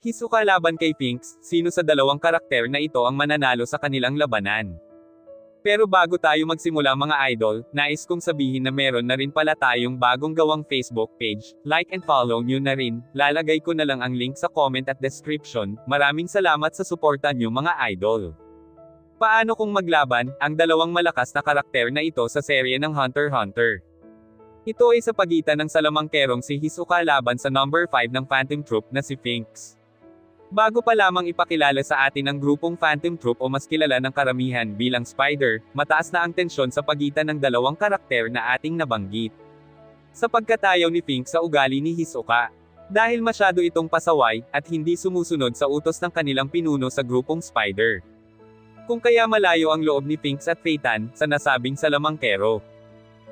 Hisoka laban kay Finks, sino sa dalawang karakter na ito ang mananalo sa kanilang labanan? Pero bago tayo magsimula mga idol, nais kong sabihin na meron na rin pala tayong bagong gawang Facebook page, like and follow nyo na rin, lalagay ko na lang ang link sa comment at description, maraming salamat sa suporta nyo mga idol. Paano kung maglaban, ang dalawang malakas na karakter na ito sa serye ng Hunter x Hunter? Ito ay sa pagitan ng salamangkerong si Hisoka laban sa number 5 ng Phantom Troop na si Finks. Bago pa lamang ipakilala sa atin ang grupong Phantom Troop o mas kilala ng karamihan bilang Spider, mataas na ang tensyon sa pagitan ng dalawang karakter na ating nabanggit. Sapagkat ayaw ni Pink sa ugali ni Hisoka. Dahil masyado itong pasaway, at hindi sumusunod sa utos ng kanilang pinuno sa grupong Spider. Kung kaya malayo ang loob ni Pinks at Phaeton sa nasabing salamangkero.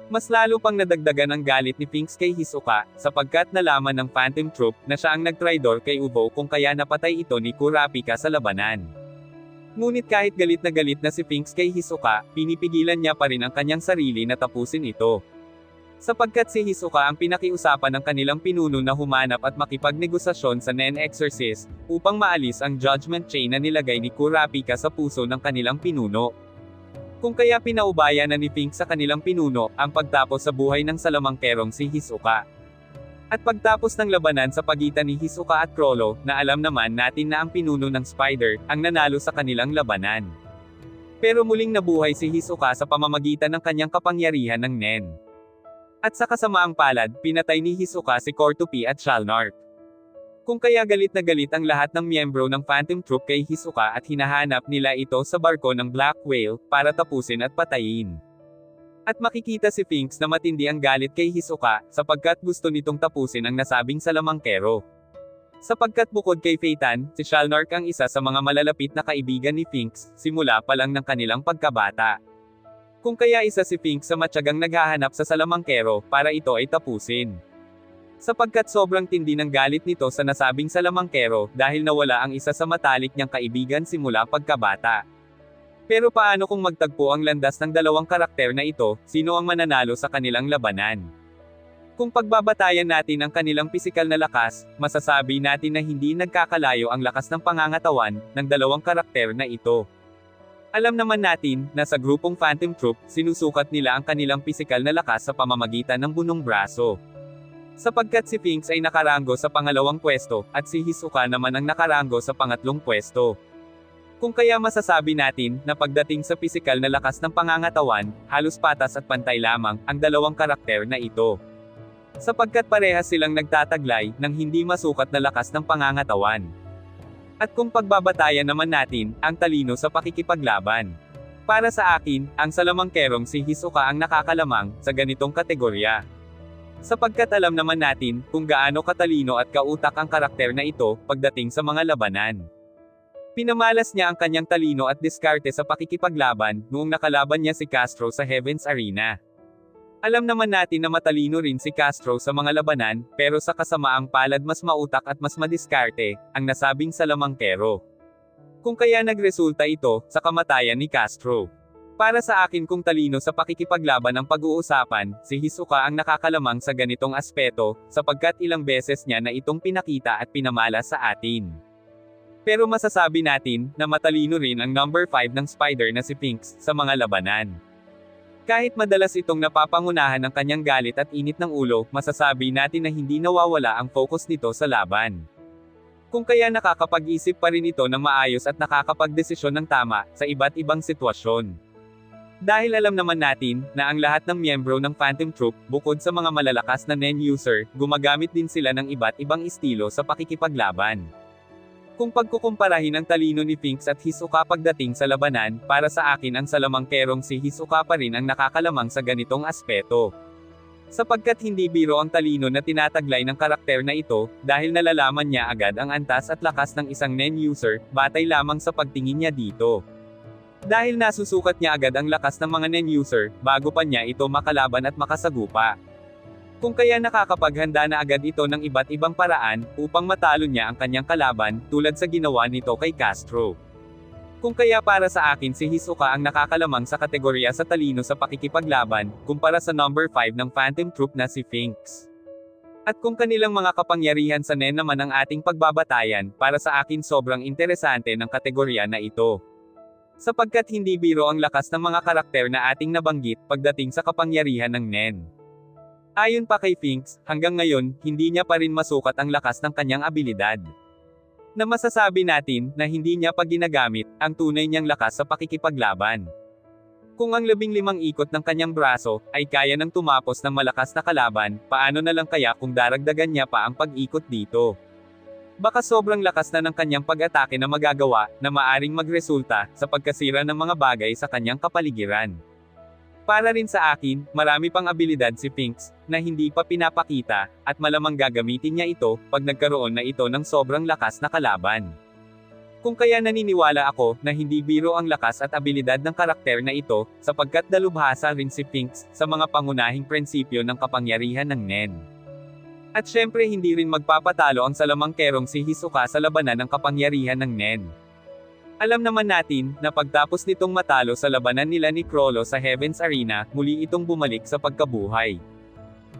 Mas lalo pang nadagdagan ang galit ni Pinks kay Hisoka, sapagkat nalaman ng Phantom Troop na siya ang nagtraidor kay Uvo kung kaya napatay ito ni Kurapika sa labanan. Ngunit kahit galit na galit na si Pinks kay Hisoka, pinipigilan niya pa rin ang kanyang sarili na tapusin ito. Sapagkat si Hisoka ang pinakiusapan ng kanilang pinuno na humanap at makipagnegosasyon sa Nen Exorcist, upang maalis ang judgment chain na nilagay ni Kurapika sa puso ng kanilang pinuno. Kung kaya pinaubaya na ni Pink sa kanilang pinuno, ang pagtapos sa buhay ng salamangkerong si Hisoka. At pagtapos ng labanan sa pagitan ni Hisoka at Krollo, na alam naman natin na ang pinuno ng Spider, ang nanalo sa kanilang labanan. Pero muling nabuhay si Hisoka sa pamamagitan ng kanyang kapangyarihan ng Nen. At sa kasamaang palad, pinatay ni Hisoka si Cortupi at Shalnark. Kung kaya galit na galit ang lahat ng miyembro ng Phantom Troop kay Hisoka at hinahanap nila ito sa barko ng Black Whale, para tapusin at patayin. At makikita si Finks na matindi ang galit kay Hisoka, sapagkat gusto nitong tapusin ang nasabing salamangkero. Sapagkat bukod kay Phaeton, si Shalnark ang isa sa mga malalapit na kaibigan ni Finks, simula pa lang ng kanilang pagkabata. Kung kaya isa si Finks sa matyagang naghahanap sa salamangkero, para ito ay tapusin. Sapagkat sobrang tindi ng galit nito sa nasabing salamangkero, dahil nawala ang isa sa matalik niyang kaibigan simula pagkabata. Pero paano kung magtagpo ang landas ng dalawang karakter na ito, sino ang mananalo sa kanilang labanan? Kung pagbabatayan natin ang kanilang pisikal na lakas, masasabi natin na hindi nagkakalayo ang lakas ng pangangatawan ng dalawang karakter na ito. Alam naman natin na sa grupong Phantom Troop, sinusukat nila ang kanilang pisikal na lakas sa pamamagitan ng bunong braso. Sapagkat si Finks ay nakaranggo sa pangalawang pwesto, at si Hisoka naman ang nakaranggo sa pangatlong pwesto. Kung kaya masasabi natin, na pagdating sa pisikal na lakas ng pangangatawan, halos patas at pantay lamang, ang dalawang karakter na ito. Sapagkat parehas silang nagtataglay, ng hindi masukat na lakas ng pangangatawan. At kung pagbabatayan naman natin, ang talino sa pakikipaglaban. Para sa akin, ang salamangkerong si Hisoka ang nakakalamang, sa ganitong kategorya. Sapagkat alam naman natin, kung gaano katalino at kautak ang karakter na ito, pagdating sa mga labanan. Pinamalas niya ang kanyang talino at diskarte sa pakikipaglaban, noong nakalaban niya si Castro sa Heaven's Arena. Alam naman natin na matalino rin si Castro sa mga labanan, pero sa kasamaang palad mas mautak at mas madiskarte, ang nasabing salamangkero. Kung kaya nagresulta ito, sa kamatayan ni Castro. Para sa akin kung talino sa pakikipaglaban ang pag-uusapan, si Hisoka ang nakakalamang sa ganitong aspeto, sapagkat ilang beses niya na itong pinakita at pinamala sa atin. Pero masasabi natin, na matalino rin ang number 5 ng Spider na si Pinks, sa mga labanan. Kahit madalas itong napapangunahan ng kanyang galit at init ng ulo, masasabi natin na hindi nawawala ang focus nito sa laban. Kung kaya nakakapag-isip pa rin ito ng maayos at nakakapagdesisyon ng tama, sa iba't ibang sitwasyon. Dahil alam naman natin, na ang lahat ng miyembro ng Phantom Troop, bukod sa mga malalakas na NEN user, gumagamit din sila ng iba't ibang estilo sa pakikipaglaban. Kung pagkukumparahin ang talino ni Finks at Hisoka pagdating sa labanan, para sa akin ang salamangkerong si Hisoka pa rin ang nakakalamang sa ganitong aspeto. Sapagkat hindi biro ang talino na tinataglay ng karakter na ito, dahil nalalaman niya agad ang antas at lakas ng isang NEN user, batay lamang sa pagtingin niya dito. Dahil nasusukat niya agad ang lakas ng mga NEN-user, bago pa niya ito makalaban at makasagupa. Kung kaya nakakapaghanda na agad ito ng iba't ibang paraan, upang matalo niya ang kanyang kalaban, tulad sa ginawa nito kay Castro. Kung kaya para sa akin si Hisoka ang nakakalamang sa kategorya sa talino sa pakikipaglaban, kumpara sa number 5 ng Phantom Troop na si Finks. At kung kanilang mga kapangyarihan sa NEN naman ang ating pagbabatayan, para sa akin sobrang interesante ng kategorya na ito. Sapagkat hindi biro ang lakas ng mga karakter na ating nabanggit pagdating sa kapangyarihan ng NEN. Ayon pa kay Finks, hanggang ngayon, hindi niya pa rin masukat ang lakas ng kanyang abilidad. Na masasabi natin na hindi niya pa ginagamit ang tunay niyang lakas sa pakikipaglaban. Kung ang labing limang ikot ng kanyang braso ay kaya ng tumapos ng malakas na kalaban, paano na lang kaya kung daragdagan niya pa ang pag-ikot dito? Baka sobrang lakas na ng kanyang pag-atake na magagawa na maaring magresulta sa pagkasira ng mga bagay sa kanyang kapaligiran. Para rin sa akin, marami pang abilidad si Finks na hindi pa pinapakita at malamang gagamitin niya ito pag nagkaroon na ito ng sobrang lakas na kalaban. Kung kaya naniniwala ako na hindi biro ang lakas at abilidad ng karakter na ito, sapagkat dalubhasa rin si Finks sa mga pangunahing prinsipyo ng kapangyarihan ng Nen. At syempre hindi rin magpapatalo ang salamangkerong si Hisoka sa labanan ng kapangyarihan ng Nen. Alam naman natin na pagtapos nitong matalo sa labanan nila ni Crollo sa Heaven's Arena, muli itong bumalik sa pagkabuhay.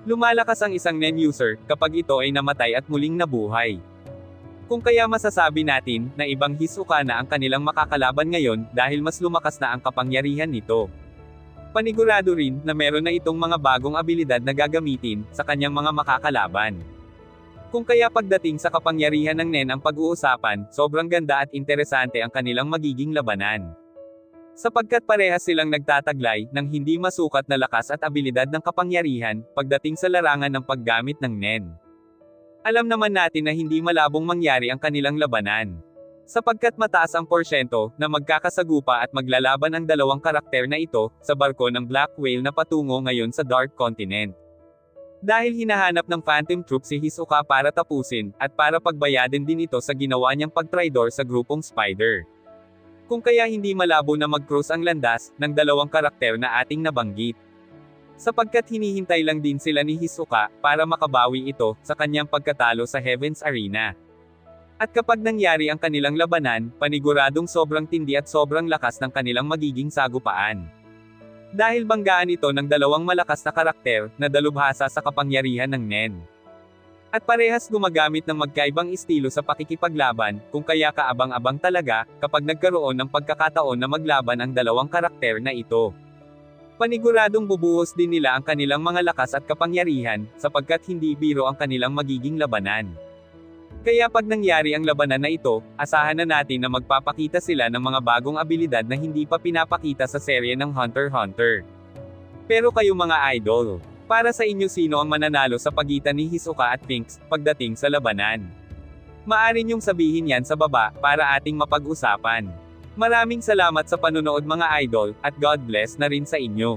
Lumalakas ang isang Nen user kapag ito ay namatay at muling nabuhay. Kung kaya masasabi natin na ibang Hisoka na ang kanilang makakalaban ngayon dahil mas lumakas na ang kapangyarihan nito. Panigurado rin na meron na itong mga bagong abilidad na gagamitin sa kanyang mga makakalaban. Kung kaya pagdating sa kapangyarihan ng Nen ang pag-uusapan, sobrang ganda at interesante ang kanilang magiging labanan. Sapagkat parehas silang nagtataglay ng hindi masukat na lakas at abilidad ng kapangyarihan pagdating sa larangan ng paggamit ng Nen. Alam naman natin na hindi malabong mangyari ang kanilang labanan. Sapagkat mataas ang porsyento na magkakasagupa at maglalaban ang dalawang karakter na ito sa barko ng Black Whale na patungo ngayon sa Dark Continent. Dahil hinahanap ng Phantom Troop si Hisoka para tapusin, at para pagbayadin din ito sa ginawa niyang pagtraidor sa grupong Spider. Kung kaya hindi malabo na mag-cross ang landas ng dalawang karakter na ating nabanggit. Sapagkat hinihintay lang din sila ni Hisoka para makabawi ito sa kanyang pagkatalo sa Heaven's Arena. At kapag nangyari ang kanilang labanan, paniguradong sobrang tindi at sobrang lakas ng kanilang magiging sagupaan. Dahil banggaan ito ng dalawang malakas na karakter na dalubhasa sa kapangyarihan ng Nen. At parehas gumagamit ng magkaibang estilo sa pakikipaglaban, kung kaya kaabang-abang talaga, kapag nagkaroon ng pagkakataon na maglaban ang dalawang karakter na ito. Paniguradong bubuhos din nila ang kanilang mga lakas at kapangyarihan, sapagkat hindi biro ang kanilang magiging labanan. Kaya pag nangyari ang labanan na ito, asahan na natin na magpapakita sila ng mga bagong abilidad na hindi pa pinapakita sa serye ng Hunter x Hunter. Pero kayo mga idol, para sa inyo sino ang mananalo sa pagitan ni Hisoka at Finks pagdating sa labanan? Maari niyong sabihin yan sa baba para ating mapag-usapan. Maraming salamat sa panunood mga idol, at God bless na rin sa inyo.